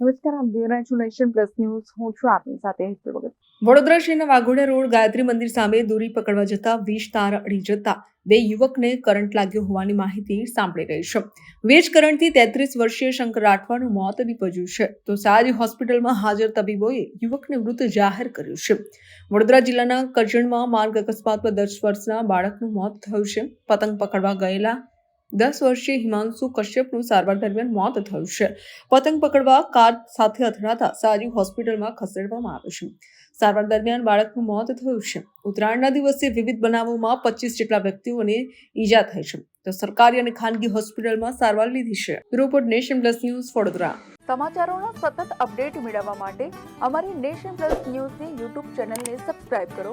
નમસ્કાર, આપ જોઈ રહ્યા છો નેશન પ્લસ ન્યૂઝ. હું છું આપની સાથે ભગત. વડોદરા શહેરના વાઘોડિયા રોડ ગાયત્રી મંદિર સામે દોરી પકડવા જતા વીજ તાર અડી જતા બે યુવકને કરંટ લાગ્યો હોવાની માહિતી સાંભળી રહી છે. વીજ કરંટથી તેત્રીસ વર્ષીય શંકર રાઠવાનું મોત નીપજ્યું છે. તો સારી હોસ્પિટલમાં હાજર તબીબોએ યુવકને મૃત જાહેર કર્યું છે. વડોદરા જિલ્લાના કરજણમાં માર્ગ અકસ્માતમાં દસ વર્ષના બાળકનું મોત થયું છે. પતંગ પકડવા ગયેલા દસ વર્ષીય હિમાંશુ કશ્યપનું સારવાર દરમિયાન મોત થયું છે. પતંગ પકડવા કાર સાથે અથડાતા સારી હોસ્પિટલમાં ખસેડવામાં આવ્યું છે. સારવાર દરમિયાન બાળકનું મોત થયું છે. ઉત્તરાયણના દિવસે વિવિધ બનાવોમાં પચીસ જેટલા વ્યક્તિઓને ઈજા થઈ છે. તો સરકારી અને ખાનગી હોસ્પિટલમાં સારવાર લીધી છે. Report Nation Plus News Vadodara. સમાચારોનો સતત અપડેટ મેળવવા માટે અમારી નેશન પ્લસ ન્યૂઝની યુટ્યુબ ચેનલને સબસ્ક્રાઇબ કરો.